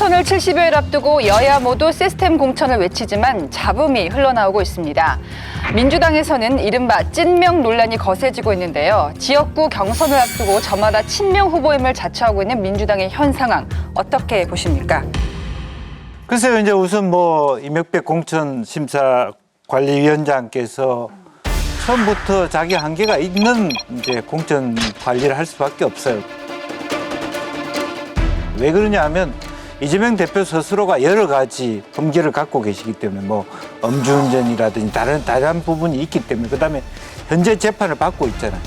총선을 70여일 앞두고 여야 모두 시스템 공천을 외치지만 잡음이 흘러나오고 있습니다. 민주당에서는 이른바 찐명 논란이 거세지고 있는데요. 지역구 경선을 앞두고 저마다 친명 후보임을 자처하고 있는 민주당의 현 상황 어떻게 보십니까? 글쎄요, 이제 우선 뭐 이명백 공천 심사 관리위원장께서 처음부터 자기 한계가 있는 이제 공천 관리를 할 수밖에 없어요. 왜 그러냐 하면 이재명 대표 스스로가 여러 가지 범죄를 갖고 계시기 때문에 뭐 음주운전이라든지 다른 다양한 부분이 있기 때문에 그다음에 현재 재판을 받고 있잖아요.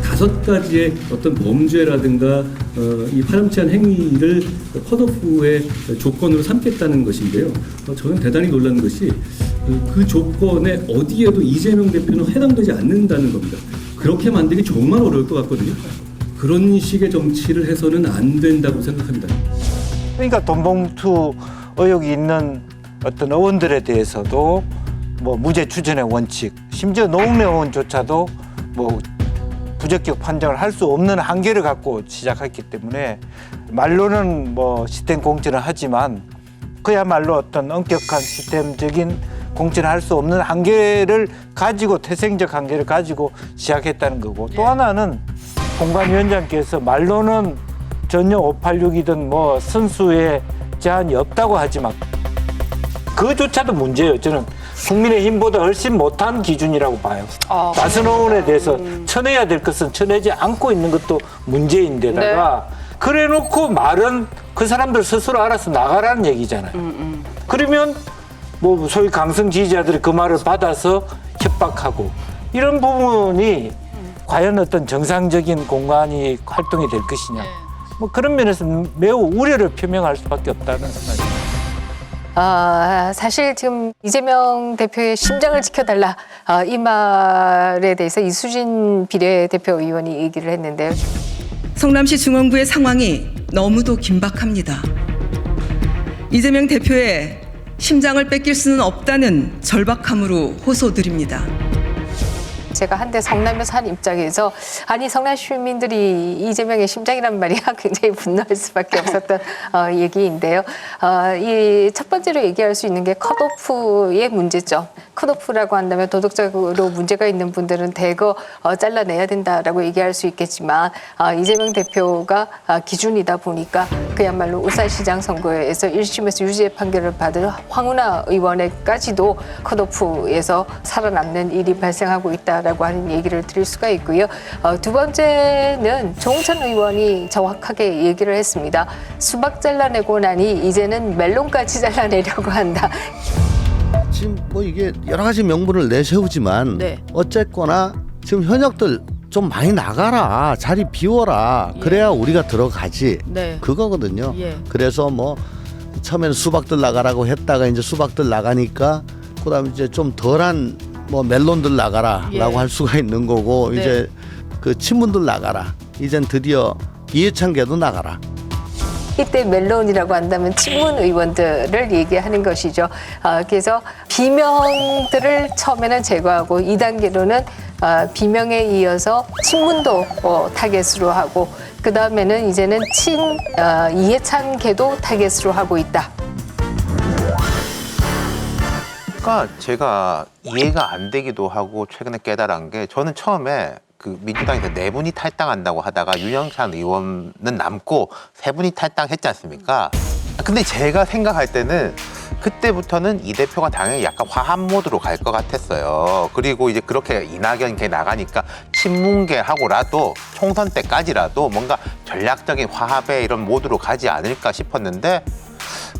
다섯 가지의 어떤 범죄라든가 어, 이 파렴치한 행위를 컷오프의 조건으로 삼겠다는 것인데요. 어, 저는 대단히 놀란 것이 그, 그 조건에 어디에도 이재명 대표는 해당되지 않는다는 겁니다. 그렇게 만들기 정말 어려울 것 같거든요. 그런 식의 정치를 해서는 안 된다고 생각합니다. 그러니까 돈봉투 의혹이 있는 어떤 의원들에 대해서도 뭐 무죄 추전의 원칙, 심지어 노웅래 의원조차도 뭐 부적격 판정을 할 수 없는 한계를 갖고 시작했기 때문에 말로는 뭐 시스템 공천을 하지만 그야말로 어떤 엄격한 시스템적인 공천을 할 수 없는 한계를 가지고 태생적 한계를 가지고 시작했다는 거고 또 하나는 공관위원장께서 말로는 전혀 586이든 뭐 선수에 제한이 없다고 하지만 그조차도 문제예요. 저는 국민의힘보다 훨씬 못한 기준이라고 봐요. 아, 나선 의원에 대해서 쳐내야 될 것은 쳐내지 않고 있는 것도 문제인데다가 그래놓고 말은 그 사람들 스스로 알아서 나가라는 얘기잖아요. 그러면 뭐 소위 강성 지지자들이 그 말을 받아서 협박하고 이런 부분이 과연 어떤 정상적인 공간이 활동이 될 것이냐. 뭐 그런 면에서 매우 우려를 표명할 수밖에 없다는 생각입니다. 아, 사실 지금 이재명 대표의 심장을 지켜달라 아, 이 말에 대해서 이수진 비례대표 의원이 얘기를 했는데요. 성남시 중원구의 상황이 너무도 긴박합니다. 이재명 대표의 심장을 뺏길 수는 없다는 절박함으로 호소드립니다. 제가 한때 성남에서 한 입장에서 아니 성남 시민들이 이재명의 심장이란 말이야 굉장히 분노할 수밖에 없었던 어, 얘기인데요. 어, 이 첫 번째로 얘기할 수 있는 게 컷오프의 문제점. 컷오프라고 한다면 도덕적으로 문제가 있는 분들은 대거 어, 잘라내야 된다라고 얘기할 수 있겠지만 어, 이재명 대표가 아, 기준이다 보니까 그야말로 울산시장 선거에서 1심에서 유죄 판결을 받은 황운하 의원에까지도 컷오프에서 살아남는 일이 발생하고 있다라고 하는 얘기를 드릴 수가 있고요. 어, 두 번째는 조홍천 의원이 정확하게 얘기를 했습니다. 수박 잘라내고 나니 이제는 멜론까지 잘라내려고 한다. 지금 뭐 이게 여러 가지 명분을 내세우지만 네. 어쨌거나 지금 현역들 좀 많이 나가라 자리 비워라 그래야 우리가 들어가지 네. 그거거든요. 예. 그래서 뭐 처음에는 수박들 나가라고 했다가 이제 수박들 나가니까 그다음에 이제 좀 덜한 뭐 멜론들 나가라라고 예. 할 수가 있는 거고 네. 이제 그 친문들 나가라 이젠 드디어 이해찬계도 나가라 이때 멜론이라고 한다면 친문 의원들을 얘기하는 것이죠. 아, 그래서 비명들을 처음에는 제거하고 이단계로는 아, 비명에 이어서 친문도 어, 타겟으로 하고 그 다음에는 이제는 친 아, 이해찬계도 타겟으로 하고 있다. 그러니까 제가 이해가 안 되기도 하고 최근에 깨달은 게 저는 처음에 그 민주당에서 네 분이 탈당한다고 하다가 윤영찬 의원은 남고 세 분이 탈당했지 않습니까? 근데 제가 생각할 때는 그때부터는 이 대표가 당연히 약간 화합 모드로 갈 것 같았어요. 그리고 이제 그렇게 이낙연 걔 나가니까 친문계하고라도 총선 때까지라도 뭔가 전략적인 화합의 이런 모드로 가지 않을까 싶었는데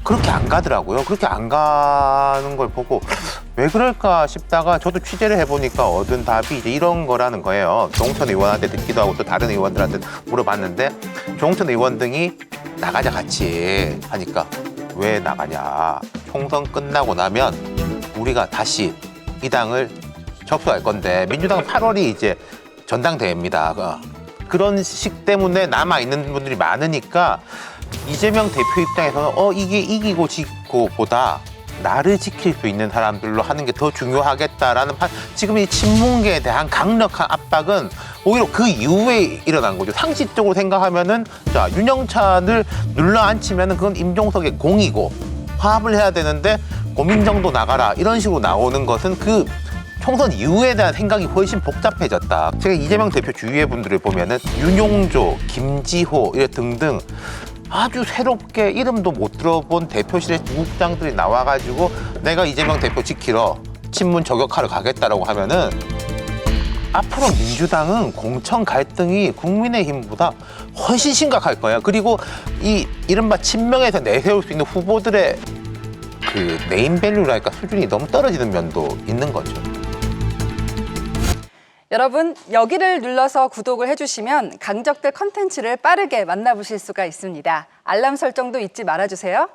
그렇게 안 가더라고요. 그렇게 안 가는 걸 보고 왜 그럴까 싶다가 저도 취재를 해보니까 얻은 답이 이제 이런 거라는 거예요. 조홍천 의원한테 듣기도 하고 또 다른 의원들한테 물어봤는데 조홍천 의원 등이 나가자 같이 하니까 왜 나가냐. 총선 끝나고 나면 우리가 다시 이 당을 접수할 건데 민주당은 8월이 이제 전당대회입니다. 어. 그런 식 때문에 남아 있는 분들이 많으니까 이재명 대표 입장에서는 어 이게 이기고 지고 보다 나를 지킬 수 있는 사람들로 하는 게 더 중요하겠다라는 판 지금 이 친문계에 대한 강력한 압박은 오히려 그 이후에 일어난 거죠. 상식적으로 생각하면은 자 윤영찬을 눌러 앉히면은 그건 임종석의 공이고 화합을 해야 되는데 고민정도 나가라 이런 식으로 나오는 것은 그 총선 이후에 대한 생각이 훨씬 복잡해졌다. 제가 이재명 대표 주위의 분들을 보면은 윤용조, 김지호 이래 등등 아주 새롭게 이름도 못 들어본 대표실의 국장들이 나와가지고 내가 이재명 대표 지키러 친문 저격하러 가겠다라고 하면은 앞으로 민주당은 공천 갈등이 국민의힘보다 훨씬 심각할 거예요. 그리고 이 이른바 친명에서 내세울 수 있는 후보들의 그 네임밸류랄까 수준이 너무 떨어지는 면도 있는 거죠. 여러분 여기를 눌러서 구독을 해주시면 강적들 컨텐츠를 빠르게 만나보실 수가 있습니다. 알람 설정도 잊지 말아주세요.